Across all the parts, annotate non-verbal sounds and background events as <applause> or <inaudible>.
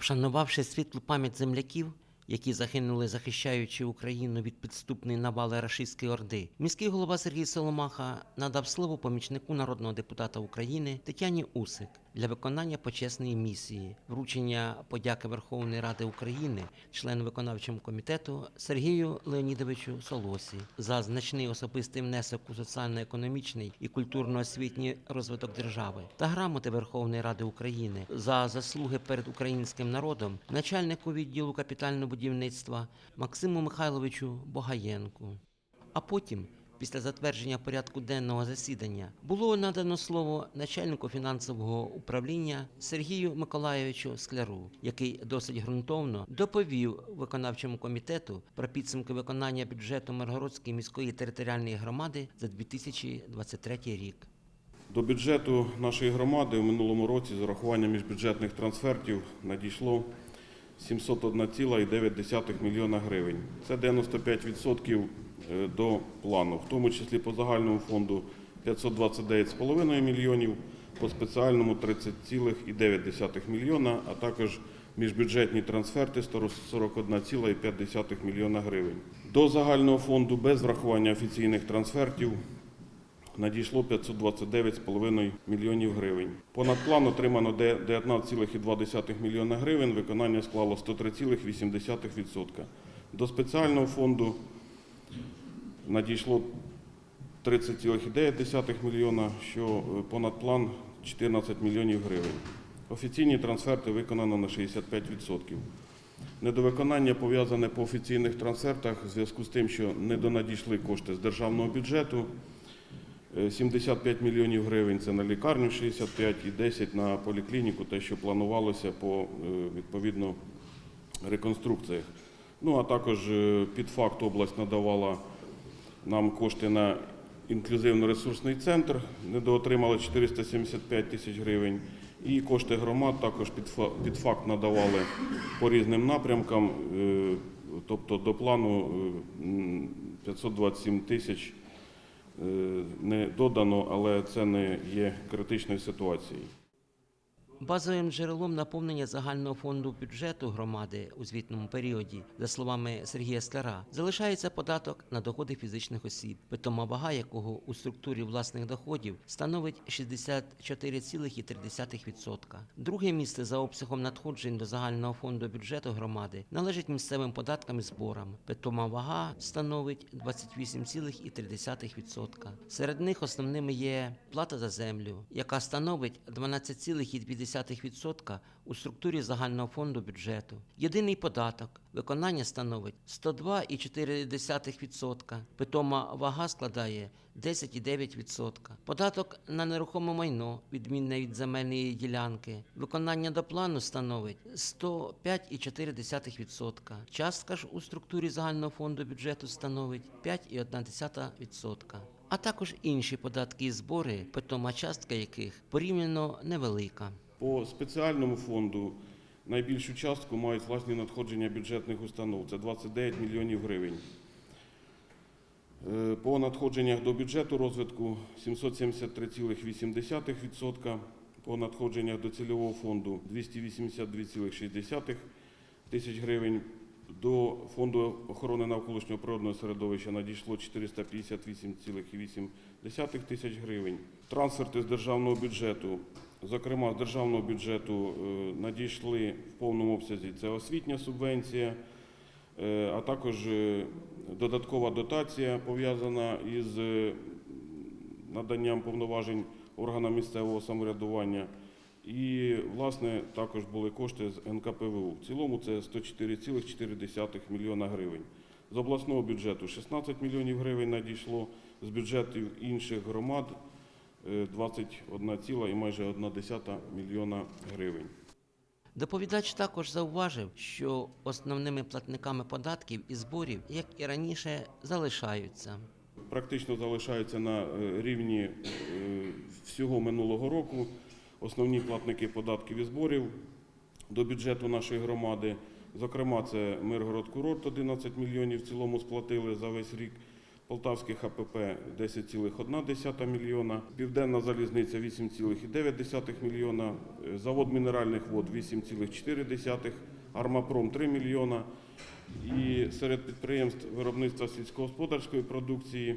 Вшанувавши світлу пам'ять земляків, які загинули, захищаючи Україну від підступної навали рашистської орди, міський голова Сергій Соломаха надав слово помічнику народного депутата України Тетяні Усик для виконання почесної місії, вручення подяки Верховної Ради України члену виконавчого комітету Сергію Леонідовичу Солосі за значний особистий внесок у соціально-економічний і культурно-освітній розвиток держави та грамоти Верховної Ради України за заслуги перед українським народом начальнику відділу капітального будівництва Максиму Михайловичу Богаєнку. А потім, після затвердження порядку денного засідання, було надано слово начальнику фінансового управління Сергію Миколайовичу Скляру, який досить ґрунтовно доповів виконавчому комітету про підсумки виконання бюджету Миргородської міської територіальної громади за 2023 рік. До бюджету нашої громади в минулому році з урахуванням міжбюджетних трансфертів надійшло 701,9 мільйона гривень. Це 95% до плану, в тому числі по загальному фонду 529,5 мільйонів, по спеціальному 30,9 мільйона, а також міжбюджетні трансферти 41,5 мільйона гривень. До загального фонду без врахування офіційних трансфертів надійшло 529,5 мільйонів гривень. Понад план отримано 19,2 мільйона гривень, виконання склало 103,8%. До спеціального фонду надійшло 30,9 мільйона, що е, понад план 14 мільйонів гривень. Офіційні трансферти виконано на 65%. Недовиконання пов'язане по офіційних трансфертах в зв'язку з тим, що недонадійшли кошти з державного бюджету. Е, 75 мільйонів гривень це на лікарню, 65 і 10 на поліклініку, те, що планувалося по е, відповідно реконструкціях. Ну а також е, під факт область надавала нам кошти на інклюзивно-ресурсний центр, недоотримали 475 тисяч гривень. І кошти громад також під фа- під факт надавали по різним напрямкам, е, тобто до плану е, 527 тисяч е, не додано, але це не є критичною ситуацією. Базовим джерелом наповнення загального фонду бюджету громади у звітному періоді, за словами Сергія Скляра, залишається податок на доходи фізичних осіб, питома вага якого у структурі власних доходів становить 64,3%. Друге місце за обсягом надходжень до загального фонду бюджету громади належить місцевим податкам і зборам. Питома вага становить 28,3%. Серед них основними є плата за землю, яка становить 12,2% у структурі загального фонду бюджету. Єдиний податок виконання становить 102,4%. Питома вага складає 10,9%. Податок на нерухоме майно, відмінне від земельної ділянки. Виконання до плану становить 105,4%. Частка ж у структурі загального фонду бюджету становить 5,1%. А також інші податки і збори, питома частка яких порівняно невелика. По спеціальному фонду найбільшу частку мають власні надходження бюджетних установ. Це 29 мільйонів гривень. Е, По надходженнях до бюджету розвитку 773,8%. По надходженнях до цільового фонду 282,6 тисяч гривень. До фонду охорони навколишнього природного середовища надійшло 458,8 тисяч гривень. Трансферти з державного бюджету Зокрема, з державного бюджету е, надійшли в повному обсязі це освітня субвенція, е, а також е, додаткова дотація пов'язана із наданням повноважень органам місцевого самоврядування. І, власне, також були кошти з НКПВУ. В цілому це 104,4 мільйона гривень. З обласного бюджету 16 мільйонів гривень надійшло, з бюджетів інших громад е, 21 ціла і майже 1,1 мільйона гривень. Доповідач також зауважив, що основними платниками податків і зборів, як і раніше, залишаються. Практично залишаються на е, рівні е, всього минулого року. Основні платники податків і зборів до бюджету нашої громади. Зокрема, це Миргород Курорт 11 мільйонів в цілому сплатили за весь рік. Полтавський ХПП 10,1 мільйона, Південна залізниця 8,9 мільйона, е, завод мінеральних вод 8,4, Армапром 3 мільйона. І серед підприємств виробництва сільськогосподарської продукції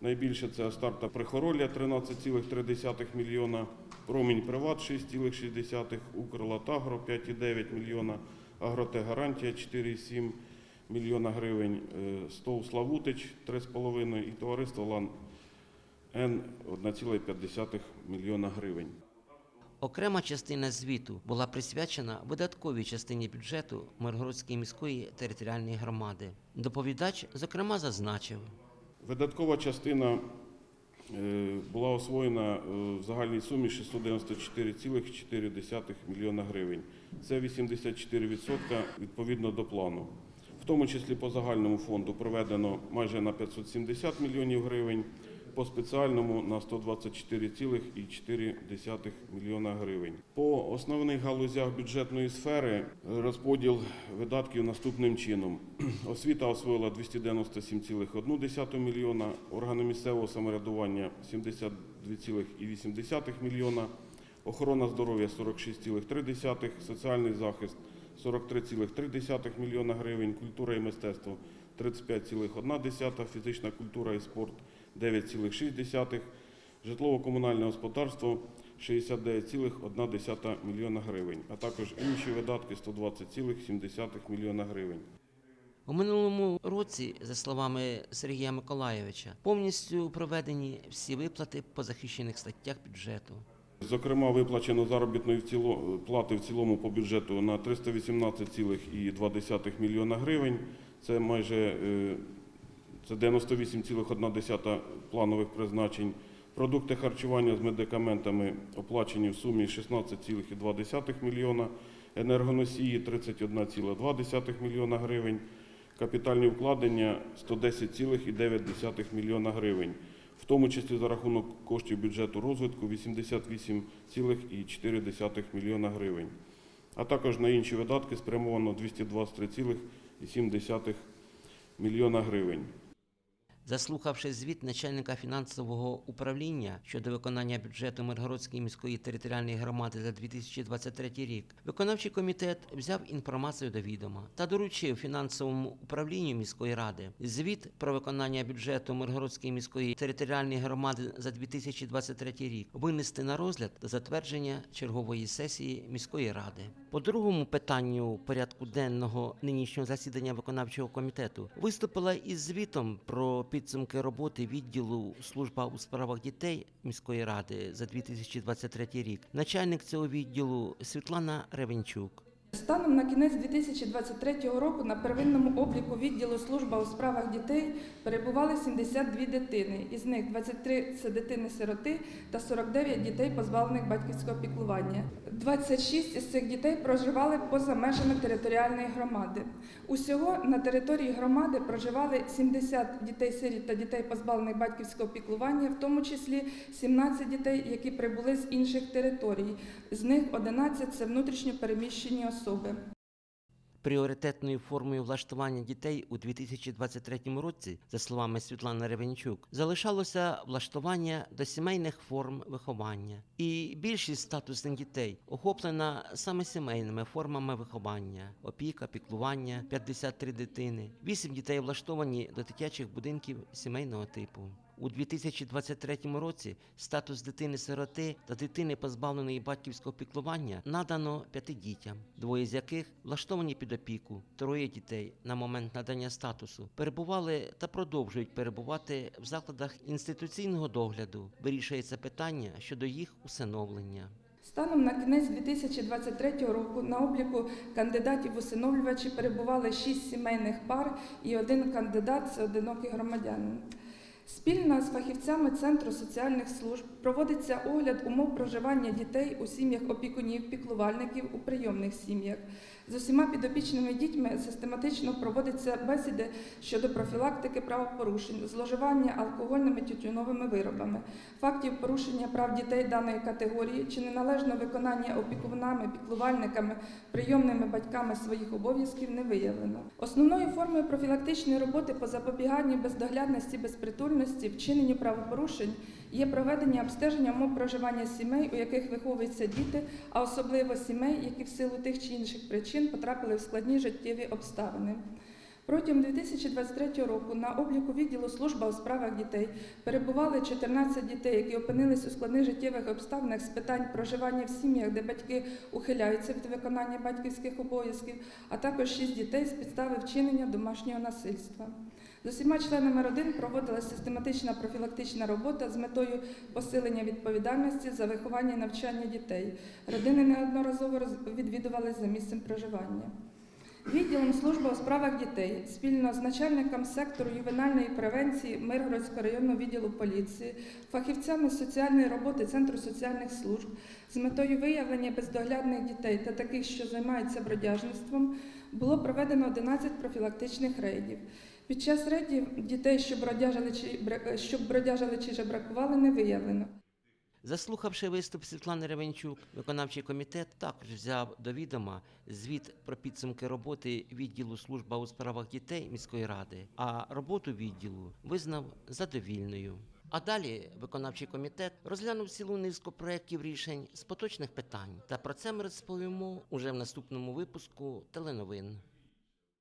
найбільше це Астарта Прихоролля 13,3 мільйона, Промінь Приват 6,6, Укрлатагро 5,9 мільйона, Агротегарантія 4,7 мільйона гривень, е, СТОВ Славутич 3,5 і товариство Лан Н 1,5 мільйона гривень. Окрема частина звіту була присвячена видатковій частині бюджету Миргородської міської територіальної громади. Доповідач, зокрема, зазначив. Видаткова частина е, була освоєна е, в загальній сумі 694,4 мільйона гривень. Це 84% відповідно до плану. В тому числі по загальному фонду проведено майже на 570 мільйонів гривень, по спеціальному на 124,4 мільйона гривень. По основних галузях бюджетної сфери розподіл видатків наступним чином. <clears throat> Освіта освоїла 297,1 мільйона, органи місцевого самоврядування 72,8 мільйона, охорона здоров'я 46,3, соціальний захист 43,3 мільйона гривень, культура і мистецтво 35,1, фізична культура і спорт 9,6, житлово-комунальне господарство 69,1 мільйона гривень, а також інші видатки 120,7 мільйона гривень. У минулому році, за словами Сергія Миколайовича, повністю проведені всі виплати по захищених статтях бюджету. Зокрема, виплачено заробітної плати в цілому по бюджету на 318,2 мільйона гривень. Це майже е, це 98,1 планових призначень. Продукти харчування з медикаментами оплачені в сумі 16,2 мільйона, енергоносії 31,2 мільйона гривень, капітальні вкладення 110,9 мільйона гривень в тому числі за рахунок коштів бюджету розвитку 88,4 мільйона гривень. А також на інші видатки спрямовано 223,7 мільйона гривень. Заслухавши звіт начальника фінансового управління щодо виконання бюджету Миргородської міської територіальної громади за 2023 рік, виконавчий комітет взяв інформацію до відома та доручив фінансовому управлінню міської ради звіт про виконання бюджету Миргородської міської територіальної громади за 2023 рік винести на розгляд та затвердження чергової сесії міської ради. По другому питанню порядку денного нинішнього засідання виконавчого комітету виступила із звітом про підсумки роботи відділу служба у справах дітей міської ради за 2023 рік. Начальник цього відділу Світлана Ревенчук. Станом на кінець 2023 року на первинному обліку відділу служба у справах дітей перебували 72 дитини, із них 23 – це дитини-сироти та 49 дітей, позбавлених батьківського піклування. 26 із цих дітей проживали поза межами територіальної громади. Усього на території громади проживали 70 дітей-сиріт та дітей, позбавлених батьківського піклування, в тому числі 17 дітей, які прибули з інших територій. З них 11 – це внутрішньо переміщені особи. Пріоритетною формою влаштування дітей у 2023 році, за словами Світлани Ревенчук, залишалося влаштування до сімейних форм виховання. І більшість статусних дітей охоплена саме сімейними формами виховання: опіка, піклування, 53 дитини. 8 дітей влаштовані до дитячих будинків сімейного типу. У 2023 році статус дитини-сироти та дитини, позбавленої батьківського піклування, надано п'яти дітям, двоє з яких влаштовані під опіку. Троє дітей на момент надання статусу перебували та продовжують перебувати в закладах інституційного догляду. Вирішується питання щодо їх усиновлення. Станом на кінець 2023 року на обліку кандидатів усиновлювачі перебували 6 сімейних пар і один кандидат це одинокий громадянин. Спільно з фахівцями Центру соціальних служб Проводиться огляд умов проживання дітей у сім'ях опікунів, піклувальників у прийомних сім'ях. З усіма підопічними дітьми систематично проводяться бесіди щодо профілактики правопорушень, зловживання алкогольними тютюновими виробами, фактів порушення прав дітей даної категорії чи неналежного виконання опікунами, піклувальниками, прийомними батьками своїх обов'язків не виявлено. Основною формою профілактичної роботи по запобіганню бездоглядності, безпритульності, вчиненню правопорушень є проведення обстеження умов проживання сімей, у яких виховуються діти, а особливо сімей, які в силу тих чи інших причин потрапили в складні життєві обставини. Протягом 2023 року на обліку відділу служба у справах дітей перебували 14 дітей, які опинились у складних життєвих обставинах з питань проживання в сім'ях, де батьки ухиляються від виконання батьківських обов'язків, а також 6 дітей з підстави вчинення домашнього насильства. З усіма членами родин проводилася систематична профілактична робота з метою посилення відповідальності за виховання і навчання дітей. Родини неодноразово відвідувалися за місцем проживання. Відділом служби у справах дітей спільно з начальником сектору ювенальної превенції Миргородського районного відділу поліції, фахівцями соціальної роботи Центру соціальних служб з метою виявлення бездоглядних дітей та таких, що займаються бродяжництвом, було проведено 11 профілактичних рейдів. Під час рейдів дітей, що бродяжили чи бра- що бродяжили чи жебракували, не виявлено. Заслухавши виступ Світлани Ревенчук, виконавчий комітет також взяв до відома звіт про підсумки роботи відділу служба у справах дітей міської ради, а роботу відділу визнав задовільною. А далі виконавчий комітет розглянув цілу низку проєктів рішень з поточних питань. Та про це ми розповімо уже в наступному випуску теленовин.